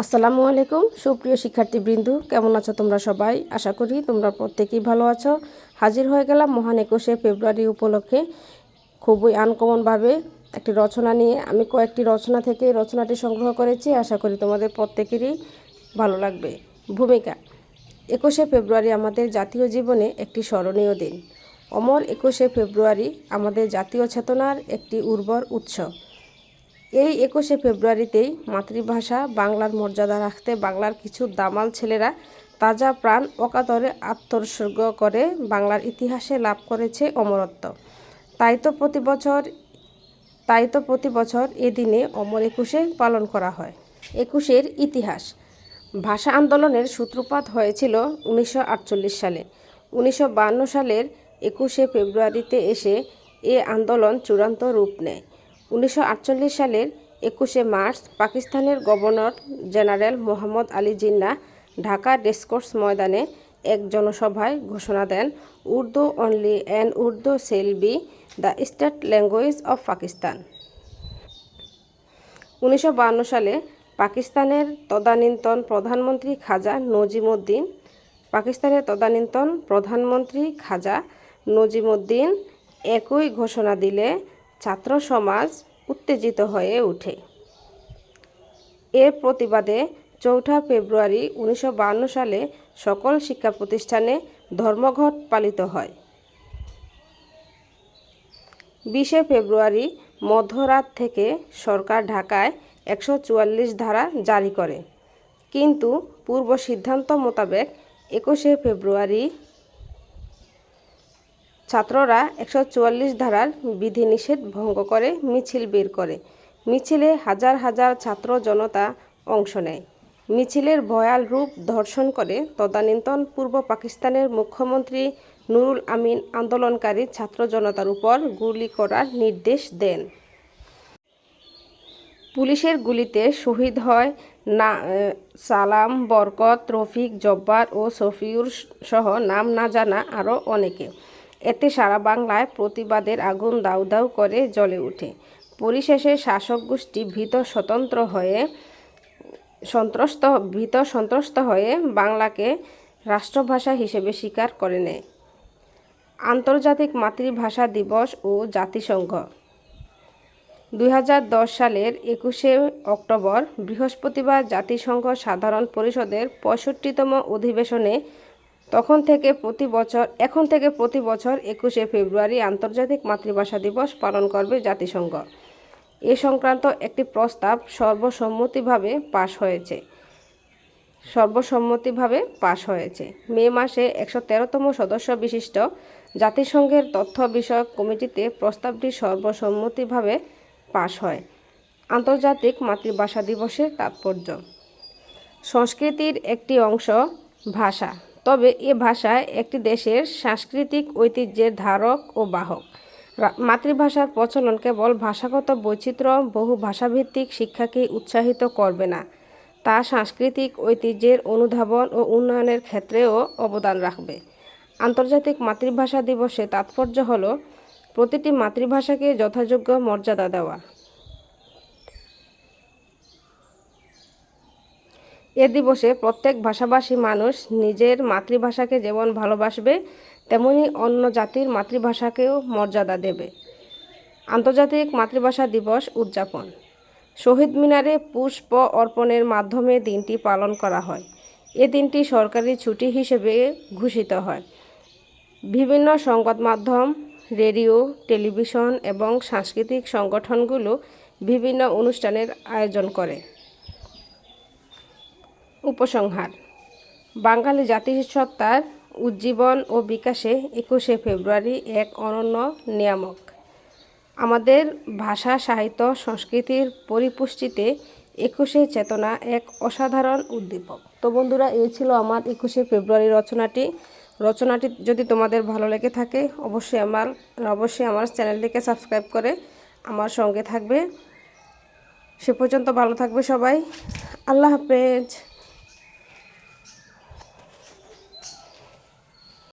আসসালামু আলাইকুম, সুপ্রিয় শিক্ষার্থী শিক্ষার্থীবৃন্দ, কেমন আছো তোমরা সবাই? আশা করি তোমরা প্রত্যেকেই ভালো আছো। হাজির হয়ে গেলাম মহান একুশে ফেব্রুয়ারি উপলক্ষে খুবই আনকমনভাবে একটি রচনা নিয়ে। আমি কয়েকটি রচনা থেকে রচনাটি সংগ্রহ করেছি। আশা করি তোমাদের প্রত্যেকেরই ভালো লাগবে। ভূমিকা, একুশে ফেব্রুয়ারি আমাদের জাতীয় জীবনে একটি স্মরণীয় দিন। অমর একুশে ফেব্রুয়ারি আমাদের জাতীয় চেতনার একটি উর্বর উৎস। এই একুশে ফেব্রুয়ারিতেই মাতৃভাষা বাংলার মর্যাদা রাখতে বাংলার কিছু দামাল ছেলেরা তাজা প্রাণ অকাতরে আত্মোৎসর্গ করে বাংলার ইতিহাসে লাভ করেছে অমরত্ব। তাই তো প্রতি বছর, তাই তো প্রতি বছর এ দিনে অমর একুশে পালন করা হয়। একুশের ইতিহাস। ভাষা আন্দোলনের সূত্রপাত হয়েছিল উনিশশো আটচল্লিশ সালে। উনিশশো সালের একুশে ফেব্রুয়ারিতে এসে এ আন্দোলন চূড়ান্ত রূপ নেয়। উনিশশো আটচল্লিশ সালের একুশে মার্চ পাকিস্তানের governor general Mohammad Ali Jinnah Dhaka racecourse ময়দানে এক জনসভায় ঘোষণা দেন, Urdu only and Urdu shall be the state language of Pakistan উনিশশো সালে পাকিস্তানের তদানীন্তন প্রধানমন্ত্রী খাজা নজিমুদ্দিন, পাকিস্তানের তদানীন্তন প্রধানমন্ত্রী খাজা নজিমুদ্দিন একই ঘোষণা দিলে ছাত্র সমাজ উত্তেজিত হয়ে ওঠে। এর প্রতিবাদে চৌঠা ফেব্রুয়ারি উনিশশো সালে সকল শিক্ষা প্রতিষ্ঠানে ধর্মঘট পালিত হয়। বিশে ফেব্রুয়ারি মধ্যরাত থেকে সরকার ঢাকায় একশো চুয়াল্লিশ ধারা জারি করে। কিন্তু পূর্ব সিদ্ধান্ত মোতাবেক একুশে ফেব্রুয়ারি ছাত্ররা একশো চুয়াল্লিশ ধারার বিধিনিষেধ ভঙ্গ করে, মিছিল বের করে। মিছিলে হাজার হাজার ছাত্র জনতা অংশ নেয়। মিছিলের ভয়াল রূপ ধর্ষণ করে তদানীন্তন পূর্ব পাকিস্তানের মুখ্যমন্ত্রী নুরুল আমিন আন্দোলনকারী ছাত্র জনতার উপর গুলি করার নির্দেশ দেন। পুলিশের গুলিতে শহীদ হয় না সালাম, বরকত, রফিক, জব্বার ও সফিউর সহ নাম না জানা আরও অনেকে। এতে সারা বাংলায় প্রতিবাদের আগুন দাউ দাউ করে জ্বলে ওঠে পরিশেষে শাসক গোষ্ঠী ভীত স্বতন্ত্র হয়ে, সন্ত্রস্ত, ভীত সন্ত্রস্ত হয়ে বাংলাকে রাষ্ট্রভাষা হিসেবে স্বীকার করে নেয়। আন্তর্জাতিক মাতৃভাষা দিবস ও জাতিসংঘ। দুই হাজার দশ সালের একুশে অক্টোবর বৃহস্পতিবার জাতিসংঘ সাধারণ পরিষদের পঁয়ষট্টিতম অধিবেশনে তখন থেকে প্রতি বছর, এখন থেকে প্রতি বছর একুশে ফেব্রুয়ারি আন্তর্জাতিক মাতৃভাষা দিবস পালন করবে জাতিসংঘ। এ সংক্রান্ত একটি প্রস্তাব সর্বসম্মতিভাবে পাশ হয়েছে। সর্বসম্মতিভাবে পাশ হয়েছে। মে মাসে একশো তেরোতম সদস্য বিশিষ্ট জাতিসংঘের তথ্য বিষয়ক কমিটিতে প্রস্তাবটি সর্বসম্মতিভাবে পাশ হয়। আন্তর্জাতিক মাতৃভাষা দিবসের তাৎপর্য। সংস্কৃতির একটি অংশ, ভাষা। তবে এ ভাষায় একটি দেশের সাংস্কৃতিক ঐতিহ্যের ধারক ও বাহক। মাতৃভাষার প্রচলন কেবল ভাষাগত বৈচিত্র্য, বহু ভাষাভিত্তিক শিক্ষাকে উৎসাহিত করবে না। তা সাংস্কৃতিক ঐতিহ্যের অনুধাবন ও উন্নয়নের ক্ষেত্রেও অবদান রাখবে। আন্তর্জাতিক মাতৃভাষা দিবসে তাৎপর্য হল প্রতিটি মাতৃভাষাকে যথাযোগ্য মর্যাদা দেওয়া। এ দিবসে প্রত্যেক ভাষাভাষী মানুষ নিজের মাতৃভাষাকে যেমন ভালোবাসবে, তেমনি অন্য জাতির মাতৃভাষাকেও মর্যাদা দেবে। আন্তর্জাতিক মাতৃভাষা দিবস উদযাপন। শহীদ মিনারে পুষ্প অর্পণের মাধ্যমে দিনটি পালন করা হয়। এ দিনটি সরকারি ছুটি হিসেবে ঘোষিত হয়। বিভিন্ন সংবাদ মাধ্যম, রেডিও, টেলিভিশন এবং সাংস্কৃতিক সংগঠনগুলো বিভিন্ন অনুষ্ঠানের আয়োজন করে। উপসংহার। বাঙালি জাতিসত্তার উজ্জীবন ও বিকাশে একুশে ফেব্রুয়ারি এক অনন্য নিয়ামক। আমাদের ভাষা, সাহিত্য, সংস্কৃতির পরিপুষ্টিতে একুশে চেতনা এক অসাধারণ উদ্দীপক। তো বন্ধুরা, এই ছিল আমার একুশে ফেব্রুয়ারি রচনাটি। রচনাটি যদি তোমাদের ভালো লেগে থাকে, অবশ্যই আমার অবশ্যই আমার চ্যানেলটিকে সাবস্ক্রাইব করে আমার সঙ্গে থাকবে। সে পর্যন্ত ভালো থাকবে সবাই। আল্লাহ হাফেজ।